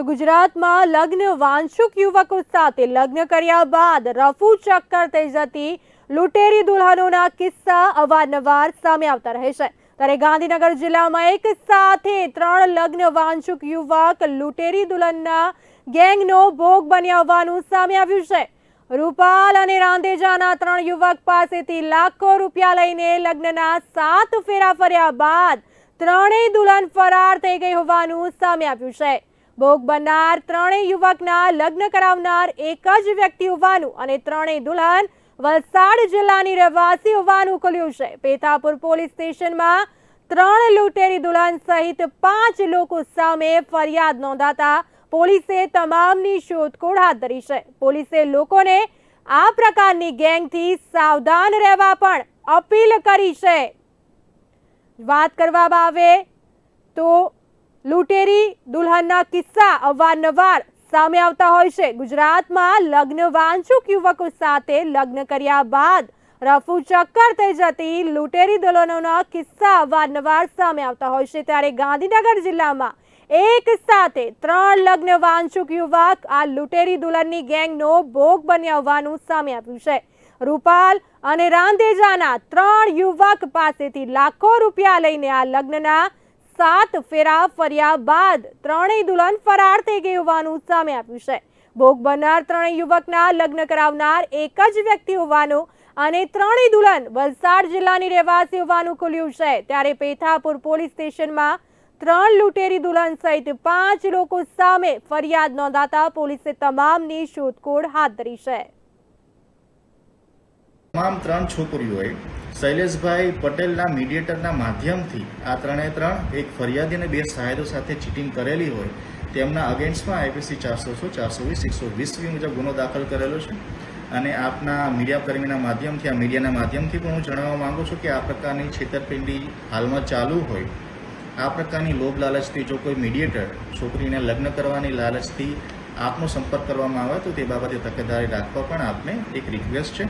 તો ગુજરાતમાં લગ્ન વાંછુક યુવકો સાથે લગ્ન કર્યા બાદ રફુ ચક્કર થઈ જતી લૂંટેરી દુલ્હનોના કિસ્સા અવારનવાર સામે આવતા રહે છે. ત્યારે ગાંધીનગર જિલ્લામાં એક સાથે ત્રણ લગ્ન વાંછુક યુવક લૂંટેરી દુલ્હનના ગેંગનો ભોગ બન્યા હોવાનું સામે આવ્યું છે. રૂપાલ અને રાંધેજાના ત્રણ યુવક પાસેથી લાખો રૂપિયા લઈને લગ્નના સાત ફેરા ફર્યા બાદ ત્રણેય દુલ્હન ફરાર થઈ ગઈ હોવાનું સામે આવ્યું છે. ભોગ બનનાર ત્રણેય યુવકના લગ્ન કરાવનાર એક જ વ્યક્તિ હોવાનું અને ત્રણેય દુલ્હન વલસાડ જિલ્લાની રહેવાસી હોવાનું ખુલ્યું છે. પેથાપુર પોલીસ સ્ટેશનમાં ત્રણ લૂંટેરી દુલ્હન સહિત પાંચ લોકો સામે ફરિયાદ નોંધાતા પોલીસે તમામની શોધખોળ હાથ ધરી છે. પોલીસે લોકોને આ પ્રકારની ગેંગથી સાવધાન રહેવા પણ અપીલ કરી છે. વાત કરવામાં આવે તો લૂંટેરી દુલ્હનના કિસ્સા અવારનવાર સામે આવતા હોય છે. ગુજરાતમાં લગ્ન વાંચુક યુવકો સાથે લગ્ન કર્યા બાદ રફુ ચક્કર થઈ જતી લૂંટેરી દુલ્હનોના કિસ્સા અવારનવાર સામે આવતા હોય છે. ત્યારે ગાંધીનગર જિલ્લામાં એક સાથે ત્રણ લગ્ન વાંચુક યુવક આ લૂંટેરી દુલ્હનની ગેંગનો ભોગ બન્યા હોવાનું સામે આવ્યું છે. રૂપાલ અને રાંદેજાના ત્રણ યુવક પાસેથી લાખો રૂપિયા લઈને આ લગ્નના સાત ફેરા ફર્યા બાદ ત્રણેય દુલ્હન ફરાર થઈ ગઈ હોવાનું સામે આવ્યું છે. ભોગ બનનાર ત્રણેય યુવકના લગ્ન કરાવનાર એક જ વ્યક્તિ હોવાનું અને ત્રણેય દુલ્હન વલસાડ જિલ્લાની રહેવાસી હોવાનું ખુલ્યું છે. ત્યારે પેથાપુર પોલીસ સ્ટેશનમાં ત્રણ લૂંટેરી દુલ્હન સહિત પાંચ લોકો સામે ફરિયાદ નોંધાતા પોલીસે તમામની શોધખોળ હાથ ધરી છે. તમામ ત્રણ છોકરીઓએ શૈલેષભાઈ પટેલના મીડિયેટરના માધ્યમથી આ ત્રણે ત્રણ એક ફરિયાદી અને બે સહાયતો સાથે ચીટિંગ કરેલી હોય, તેમના અગેન્સ્ટમાં આઈપીસી ચારસો સો, ચારસો વીસ, એકસો વીસ મુજબ ગુનો દાખલ કરેલો છે. અને આપના મીડિયા કર્મીના માધ્યમથી, આ મીડિયાના માધ્યમથી પણ હું જણાવવા માગું છું કે આ પ્રકારની છેતરપિંડી હાલમાં ચાલુ હોય. આ પ્રકારની લોભ લાલચથી જો કોઈ મીડિયેટર છોકરીને લગ્ન કરવાની લાલચથી આપનો સંપર્ક કરવામાં આવે તો તે બાબતે તકેદારી રાખવા પણ આપને એક રિક્વેસ્ટ છે.